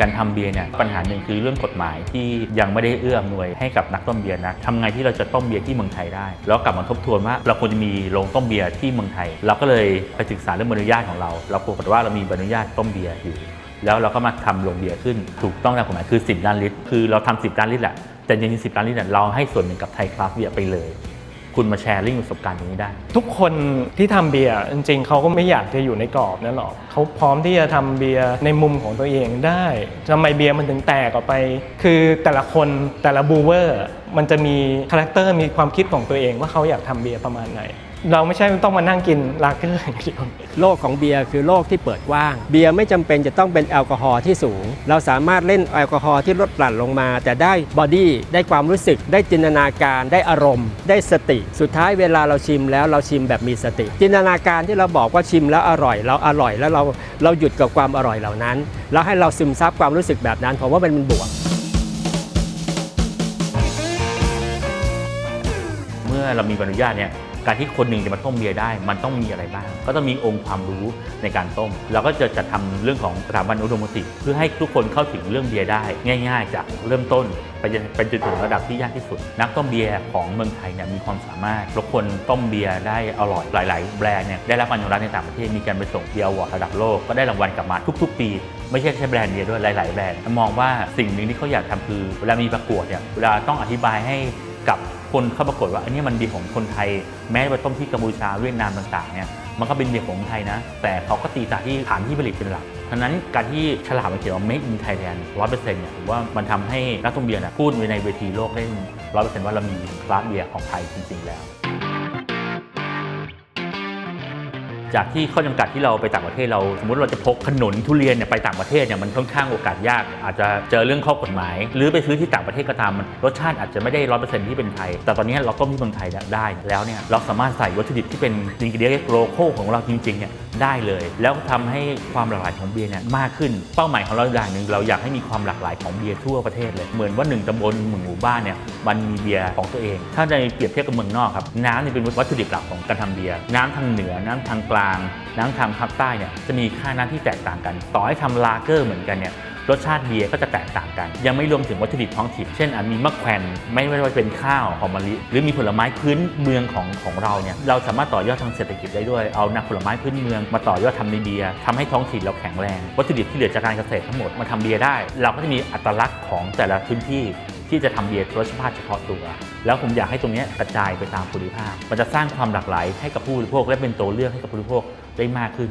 การทำเบียร์เนี่ยปัญหาหนึ่งคือเรื่องกฎหมายที่ยังไม่ได้เอื้ออำนวยให้กับนักต้มเบียร์นะทำไงที่เราจะต้มเบียร์ที่เมืองไทยได้ แล้วกลับมาทบทวนว่าเราควรจะมีโรงต้มเบียร์ที่เมืองไทย เราก็เลยไปศึกษาเรื่องใบอนุญาตของเรา เราปรากฏว่าเรามีใบอนุญาตต้มเบียร์อยู่ แล้วเราก็มาทำโรงเบียร์ขึ้นถูกต้องตามกฎหมายคือ 10 ล้านลิตร คือเราทำ10 ล้านลิตรแหละแต่จริงๆ10ล้านลิตรเนี่ยเราให้ส่วนหนึ่งกับไทยคราฟต์เบียร์ไปเลย คุณมาแชร์ลิงประสบการณ์ตรงนี้ได้ ทุกคนที่ทำเบียร์จริงๆเขาก็ไม่อยากจะอยู่ในกรอบนั่นหรอกเขาพร้อมที่จะทำเบียร์ในมุมของตัวเองได้ทำไมเบียร์มันถึงแตกออกไป คือแต่ละคนแต่ละบูเวอร์มันจะมีคาแรคเตอร์มีความคิดของตัวเองว่าเขาอยากทำเบียร์ประมาณไหน เราไม่ใช่ต้องมานั่งกินลาเกอร์อย่างเดียวโลกของเบียร์คือโลกที่เปิดกว้าง เบียร์ไม่จำเป็นจะต้องเป็นแอลกอฮอล์ที่สูง เราสามารถเล่นแอลกอฮอล์ที่ลดหลั่นลงมา แต่ได้บอดี้ได้ความรู้สึก ได้จินตนาการได้อารมณ์ ได้สติ สุดท้ายเวลาเราชิมแล้วเราชิมแบบมีสติ จินตนาการที่เราบอกว่าชิมแล้วอร่อย เราอร่อยแล้วเราเราหยุดกับความอร่อยเหล่านั้น แล้วให้เราซึมซับความรู้สึกแบบนั้นผมว่ามันเป็นบวกเมื่อเรามีใบอนุญาตเนี่ย การที่คนหนึ่งจะมาต้มเบียร์ได้ มันต้องมีอะไรบ้าง ก็ต้องมีองค์ความรู้ในการต้ม เราก็จะจัดทำเรื่องของสถาบันอุดมศึกษ์เพื่อให้ทุกคนเข้าถึงเรื่องเบียร์ได้ ง่าย ๆ จากเริ่มต้นไปจนไปจนถึงระดับที่ยากที่สุด นักต้มเบียร์ของเมืองไทยเนี่ยมีความสามารถทุกคนต้มเบียร์ได้อร่อยหลาย ๆ แบรนด์เนี่ยได้รับการยอมรับในต่างประเทศมีการไปส่งเบียร์วอร์ดระดับโลกก็ได้รางวัลกลับมาทุก ๆ ปีไม่ใช่แค่แบรนด์เดียวด้วยหลาย ๆ แบรนด์มองว่าสิ่งหนึ่งที่เขาอยากทำคือ เวลามีประกวดเนี่ยเวลาต้องอธิบายให้ กับคนเข้าปรากวว่าอันนี้มันดีของคนไทย แม้ไปต้มที่กัมพูชาเวียดนามต่างๆเนี่ยมันก็เป็นเบียร์ของไทยนะ แต่เขาก็ตีตาที่ฐานที่ผลิตเป็นหลักทั้งนั้นการที่ฉลากมันเขียนว่า made in Thailand 100%เนี่ยผมว่ามันทำให้นักต้มเบียร์เนี่ยพูดในเวทีโลกได้100%ว่าเรามีคราฟเบียร์ของไทยจริงๆแล้ว จากที่ข้อจำกัดที่เราไปต่างประเทศเรา สมมติเราจะพกขนุนทุเรียนเนี่ยไปต่างประเทศเนี่ยมันค่อนข้างโอกาสยาก อาจจะเจอเรื่องข้อกฎหมาย หรือไปซื้อที่ต่างประเทศก็ตามมันรสชาติอาจจะไม่ได้ร้อยเปอร์เซ็นต์ที่เป็นไทย แต่ตอนนี้เราก็มีคนไทยได้แล้วเนี่ยเราสามารถใส่วัตถุดิบที่เป็นอินกิเดียนโลโก้ของเราจริงๆเนี่ย ได้เลย แล้วทำให้ความหลากหลายของเบียร์เนี่ยมากขึ้น เป้าหมายของเราอย่างหนึ่งเราอยากให้มีความหลากหลายของเบียร์ทั่วประเทศเลย เหมือนว่าหนึ่งตำบลหนึ่งหมู่บ้านเนี่ยมันมีเบียร์ของตัวเอง ถ้าในเปรียบเทียบกับเมืองนอกครับน้ำเนี่ยเป็นวัตถุดิบหลักของการทำเบียร์น้ำทางเหนือน้ำทางกลาง น้ำทางภาคใต้เนี่ยจะมีค่าน้ำที่แตกต่างกัน ต่อให้ทำลาเกอร์เหมือนกันเนี่ย รสชาติเบียร์ก็จะแตกต่างกัน ยังไม่รวมถึงวัตถุดิบท้องถิ่นเช่นอาจมีมะแขวนไม่ว่าจะเป็นข้าวหอมมะลิหรือมีผลไม้พื้นเมืองของของเราเนี่ยเราสามารถต่อยอดทางเศรษฐกิจได้ด้วยเอานักผลไม้พื้นเมืองมาต่อยอดทำในเบียร์ทำให้ท้องถิ่นเราแข็งแรง วัตถุดิบที่เหลือจากการเกษตรทั้งหมดมาทำเบียร์ได้ เราก็จะมีอัตลักษณ์ของแต่ละพื้นที่ที่จะทำเบียร์รสชาติเฉพาะตัว แล้วผมอยากให้ตรงนี้กระจายไปตามภูมิภาค มันจะสร้างความหลากหลายให้กับผู้บริโภคและเป็นตัวเลือกให้กับผู้บริโภคได้มากขึ้น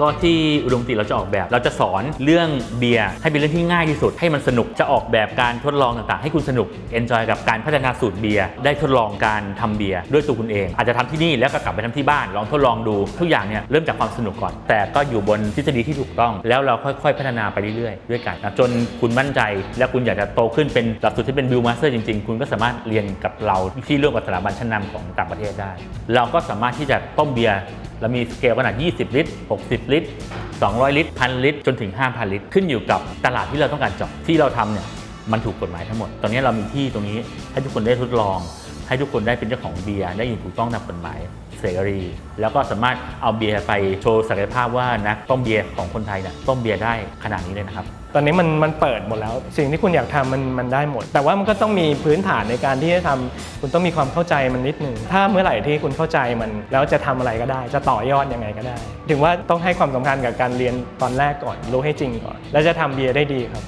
ก็ที่อุดมติเราจะออกแบบ เราจะสอนเรื่องเบียร์ให้เป็นเรื่องที่ง่ายที่สุด ให้มันสนุกจะออกแบบการทดลองต่างๆ ให้คุณสนุกเอนจอยกับการพัฒนาสูตรเบียร์ได้ทดลองการทำเบียร์ด้วยตัวคุณเอง อาจจะทำที่นี่แล้วก็กลับไปทำที่บ้านลองทดลองดูทุกอย่างเนี่ยเริ่มจากความสนุกก่อน แต่ก็อยู่บนทฤษฎีที่ถูกต้อง แล้วเราค่อยๆ พัฒนาไปเรื่อยๆ ด้วยกันจนคุณมั่นใจ และคุณอยากจะโตขึ้นเป็นหลักสูตรที่เป็นบิวมาสเตอร์จริงๆ คุณก็สามารถเรียนกับเราที่ร่วมกับสถาบันชั้นนำของต่างประเทศได้ เราก็สามารถที่จะต้มเบียร์ เรามีสเกลขนาด 20 ลิตร 60 ลิตร 200 ลิตร 1,000 ลิตร จนถึง 5,000 ลิตร ขึ้นอยู่กับตลาดที่เราต้องการเจาะที่เราทำเนี่ยมันถูกกฎหมายทั้งหมด ตอนนี้เรามีที่ตรงนี้ให้ทุกคนได้ทดลอง ให้ทุกคนได้เป็นเจ้าของเบียร์ได้อย่างถูกต้องตามกฎหมายเสรี แล้วก็สามารถเอาเบียร์ไปโชว์ศักยภาพว่านักต้มเบียร์ของคนไทยเนี่ยต้มเบียร์ได้ขนาดนี้เลยนะครับ ตอนนี้มันมันเปิดหมดแล้ว สิ่งที่คุณอยากทำมันมันได้หมด แต่ว่ามันก็ต้องมีพื้นฐานในการที่จะทำคุณต้องมีความเข้าใจมันนิดหนึ่งถ้าเมื่อไหร่ที่คุณเข้าใจมันแล้วจะทำอะไรก็ได้ จะต่อยอดยังไงก็ได้ ถึงว่าต้องให้ความสำคัญกับการเรียนตอนแรกก่อนรู้ให้จริงก่อน แล้วจะทำเบียร์ได้ดีครับ